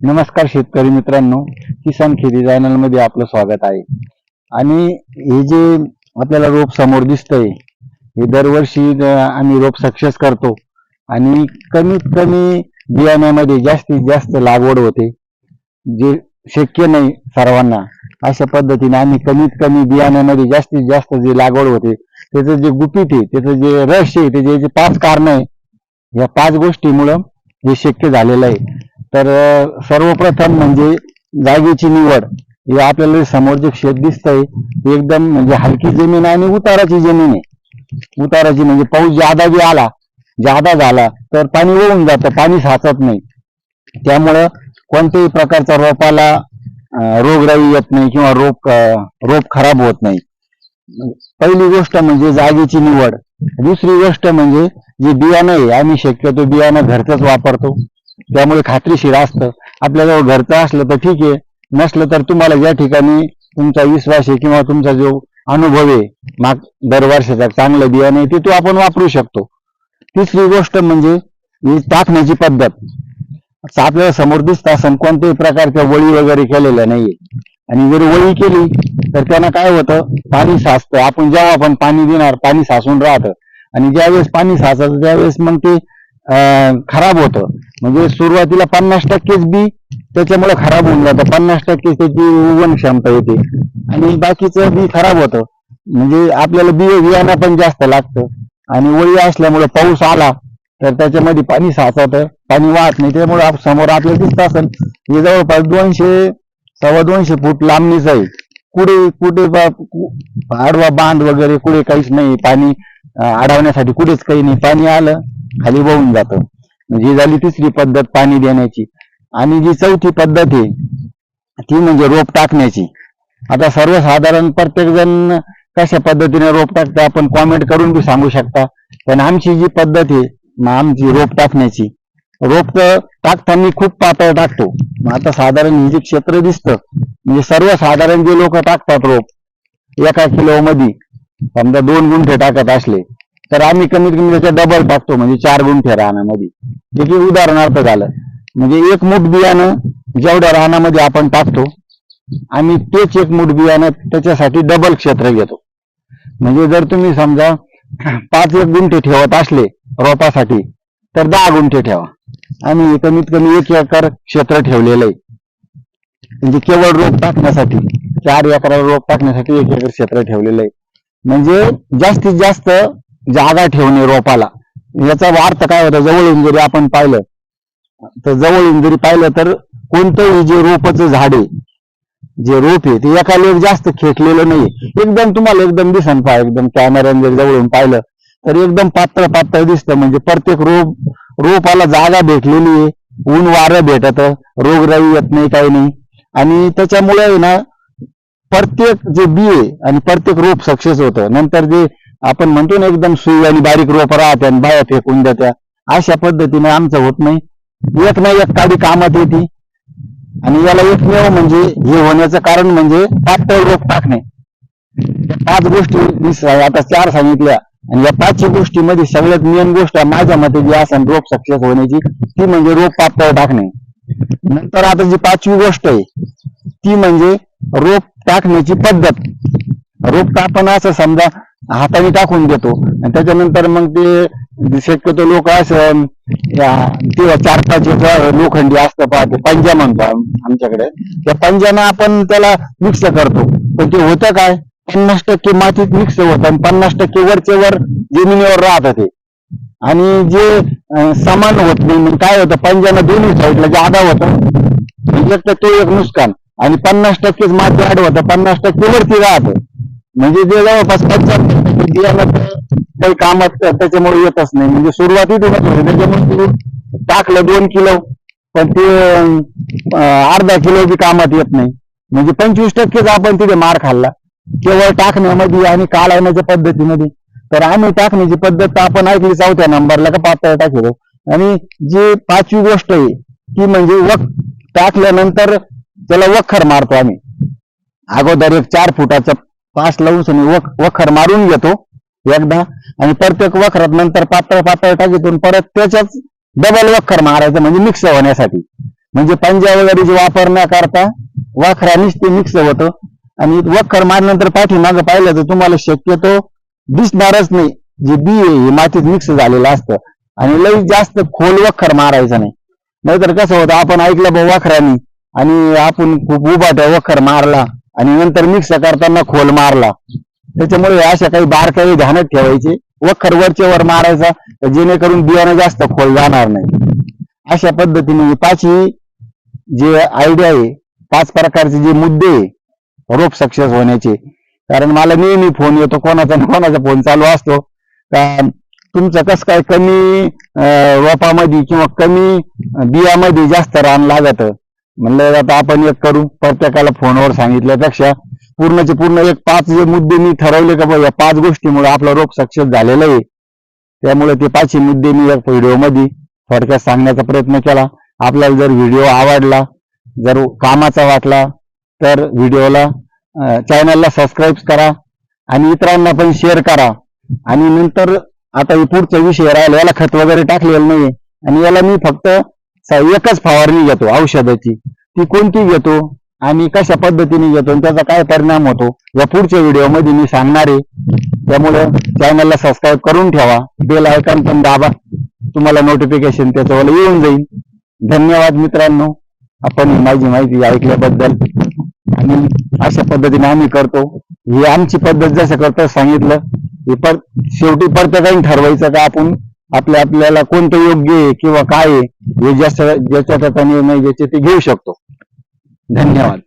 नमस्कार शेतकरी मित्रांनो किसान खेती चॅनलमध्ये आपलं स्वागत आहे. आणि हे जे आपल्याला रोप समोर दिसतंय हे दरवर्षी आम्ही रोप सक्सेस करतो. आणि कमीत कमी बियाण्यामध्ये जास्तीत जास्त लागवड होते जे शक्य नाही सर्वांना. अशा पद्धतीने आम्ही कमीत कमी बियाण्यामध्ये जास्तीत जास्त जे लागवड होते त्याचं जे गुपित आहे त्याचं जे रहस्य आहे त्याचे जे पाच कारण आहे या पाच गोष्टीमुळं हे शक्य झालेलं आहे. तर सर्वप्रथम म्हणजे जागेची निवड हे आपल्याला समोर जे शेत दिसतंय एकदम म्हणजे हलकी जमीन आहे आणि उताराची जमीन आहे. उताराची म्हणजे पाऊस जादा जे आला जादा झाला तर पाणी वळून जातं पाणी साचत नाही. त्यामुळं कोणत्याही प्रकारचा रोपाला रोगराई येत नाही किंवा रोप रोप खराब होत नाही. पहिली गोष्ट म्हणजे जागेची निवड. दुसरी गोष्ट म्हणजे जे बियाणं आहे आम्ही शक्यतो बियाणं घरचंच वापरतो. त्यामुळे खात्रीशीर असतं. आपल्याजवळ घरचं असलं तर ठीक आहे. नसलं तर तुम्हाला या ठिकाणी तुमचा विश्वास आहे किंवा तुमचा जो अनुभव आहे माग दरवर्षाचा चांगलं बियाणं आहे ते तो आपण वापरू शकतो. तिसरी गोष्ट म्हणजे ही टाकण्याची पद्धत. आपल्याला समोर दिसत असं कोणत्याही प्रकारच्या वळी वगैरे केलेल्या नाहीये. आणि जर वळी केली तर त्यांना काय होतं? पाणी साचतं. आपण जेव्हा आपण पाणी देणार पाणी साचून राहतं. आणि ज्यावेळेस पाणी साचायचं त्यावेळेस मग ते खराब होतं. म्हणजे सुरुवातीला पन्नास टक्केच बी त्याच्यामुळे खराब होऊन जातं. पन्नास टक्केच त्याची उगवण क्षमता येते. आणि बाकीचं बी खराब होतं. म्हणजे आपल्याला बी बियाणं पण जास्त लागतं. आणि वळी असल्यामुळे पाऊस आला तर त्याच्यामध्ये पाणी साचवतं. पाणी वाहत नाही. त्यामुळे आप- समोर आपल्याला दिसत असेल हे जवळपास दोनशे सव्वा दोनशे फूट लांबणीच आहे. कुठे कुठे आडवा बांध वगैरे कुठे काहीच नाही. पाणी अडवण्यासाठी कुठेच काही नाही. पाणी आलं खाली वाहून जातं. म्हणजे झाली तिसरी पद्धत पाणी देण्याची. आणि जी चौथी पद्धत आहे ती म्हणजे रोप टाकण्याची. आता सर्वसाधारण प्रत्येक जण कशा पद्धतीने रोप टाकता आपण कॉमेंट करून बी सांगू शकता. पण आमची जी पद्धत आहे मग आमची रोप टाकण्याची. रोप टाकताना खूप पातळ टाकतो. मग आता साधारण हे जे क्षेत्र दिसतं म्हणजे सर्वसाधारण जे लोक टाकतात रोप एका किलो मध्ये समजा दोन गुंठे टाकत असले तर आम्ही कमीत कमी त्याच्या डबल टाकतो म्हणजे चार गुंठे रानामध्ये. जे की उदाहरणार्थ झालं. म्हणजे एक मूठ बियाणं जेवढ्या रानामध्ये आपण टाकतो आम्ही तेच एक मूठ बियाणं त्याच्यासाठी डबल क्षेत्र घेतो. म्हणजे जर तुम्ही समजा पाच एक गुंठे ठेवत असले रोपासाठी तर दहा गुंठे ठेवा. आम्ही कमीत कमी एक एकर क्षेत्र ठेवलेलं आहे. म्हणजे केवळ रोप टाकण्यासाठी चार एकरावर रोप टाकण्यासाठी एक एकर क्षेत्र ठेवलेलं आहे. म्हणजे जास्तीत जास्त जागा ठेवणे रोपाला. याचा अर्थ काय होता जवळ इंजुरी आपण पाहिलं तर जवळ इंजुरी पाहिलं तर कोणतंही जे रोपाचं झाड आहे जे रोप आहे ते एका लेख जास्त खेटलेलं नाही एकदम तुम्हाला एकदम दिसन पहा एकदम कॅमेऱ्याने जर जवळून पाहिलं तर एकदम पातळ पातळ दिसतं. म्हणजे प्रत्येक रोप रोपाला जागा भेटलेली आहे. ऊन वारं भेटत रोगराई येत नाही काही नाही. आणि त्याच्यामुळे ना प्रत्येक जे बी आहे आणि प्रत्येक रोप सक्सेस होतं. नंतर जे आपण म्हणतो ना एकदम सुई आणि बारीक रोप राहते आणि बाया फेकून देत्या. अशा पद्धतीने आमचं होत नाही. एक ना एक काडी कामात येते. आणि याला एकमेव म्हणजे हे होण्याचं कारण म्हणजे पातळ रोप टाकणे. पाच गोष्टी मी आता चार सांगितल्या. आणि या पाचशे गोष्टीमध्ये सगळ्यात मेन गोष्ट माझ्या मते जी असेल रोप सक्सेस होण्याची ती म्हणजे रोप पातळ टाकणे. नंतर आता जी पाचवी गोष्ट आहे ती म्हणजे रोप टाकण्याची पद्धत. रोप आपण असं समजा हाताने टाकून देतो. आणि त्याच्यानंतर मग ते शक्यतो लोक असं तेव्हा चार पाच लोखंडी असतं पाहते पंजा म्हणतो आमच्याकडे. त्या पंजानं आपण त्याला मिक्स करतो. पण ते होतं काय? पन्नास टक्के मातीत मिक्स होतं आणि पन्नास टक्के वरचे वर जमिनीवर राहतं ते. आणि जे समान होत नाही मग काय होतं? पंजाना दोन्ही साईडला जादा होतं एक तर तो एक नुकसान. आणि पन्नास टक्केच माती आड होतं पन्नास टक्के वरती राहतं. म्हणजे जे जवळपास पंचाहत्तर काही कामात त्याच्यामुळे येतच नाही. म्हणजे सुरुवातीतूनच होते त्याच्यामुळे टाकलं दोन किलो पण ते अर्धा किलो बी कामात येत नाही. म्हणजे पंचवीस टक्केच आपण तिथे मार खाल्ला. केवळ टाकण्यामध्ये आणि कालवण्याच्या पद्धतीमध्ये. तर आम्ही टाकण्याची पद्धत तर आपण ऐकली चौथ्या नंबरला का पातळ टाकलो आणि जी पाचवी गोष्ट आहे ती म्हणजे वख टाकल्यानंतर त्याला वखर मारतो आम्ही. अगोदर एक चार फुटाचा पास लावून वख वखर मारून घेतो एकदा. आणि प्रत्येक वखरात नंतर पातळ पातळ टाकीतून परत त्याच्याच डबल वखर मारायचं म्हणजे मिक्स होण्यासाठी. म्हणजे पंजा वगैरेचे वापर न करता वाखरानेच ते मिक्स होतं. आणि वखर मारल्यानंतर पाठीमागं पाहिलं तर तुम्हाला शक्यतो दिसणारच नाही. जे बी आहे हे मातीत मिक्स झालेलं असतं. आणि लई जास्त खोल वखर मारायचं नाही. नाहीतर कसं होतं आपण ऐकलं बा वखरानी आणि आपण खूप उभा त्या वखर मारला. आणि नंतर मिक्स करताना खोल मारला. त्याच्यामुळे अशा काही बारकाई ध्यानात ठेवायचे वखर वरच्या वर मारायचा तर जेणेकरून बियाणं जास्त खोल जाणार नाही. अशा पद्धतीने ही जे आयडिया आहे पाच प्रकारचे जे मुद्दे आहे रोप सक्सेस होण्याचे. कारण मला नेहमी फोन येतो कोणाचा ना कोणाचा फोन चालू असतो. का तुमचं कसं काय कमी रोपामध्ये किंवा कमी बियामध्ये जास्त रान लागत. म्हणलं आता आपण एक करू. प्रत्येकाला फोनवर सांगितल्यापेक्षा पूर्णचे पूर्ण एक पाच जे मुद्दे मी ठरवले का बघा या पाच गोष्टीमुळे आपला रोग सक्सेस झालेला आहे. त्यामुळे ते पाचही मुद्दे मी एक व्हिडिओमध्ये थोडक्यात सांगण्याचा प्रयत्न केला. आपल्याला जर व्हिडिओ आवडला जर कामाचा वाटला तर व्हिडिओला चॅनलला सबस्क्राईब करा आणि इतरांना पण शेअर करा. आणि नंतर आता हे पुढचा विषय राहिला याला खत वगैरे टाकलेलं नाहीये. आणि याला मी फक्त एकच फवारणी घेतो औषधाची. ती कोणती घेतो? आणि कशा पद्धतीने घेतो? आणि त्याचा काय परिणाम होतो? या पुढच्या व्हिडिओमध्ये मी सांगणार आहे. त्यामुळे चॅनलला सबस्क्राईब करून ठेवा. बेल आयकॉन पण दाबा. तुम्हाला नोटिफिकेशन त्याच्यावर येऊन जाईल. धन्यवाद मित्रांनो. आपण माझी माहिती ऐकल्याबद्दल. आणि अशा पद्धतीने आम्ही करतो. ही आमची पद्धत जसं करतो सांगितलं. हे पर शेवटी प्रत्येकाने ठरवायचं का आपण? आपल्या आपल्याला कोणतं योग्य आहे किंवा काय आहे हे ज्याच्या ज्याच्या त्याचा निर्णय ज्याचे ते घेऊ शकतो. धन्यवाद.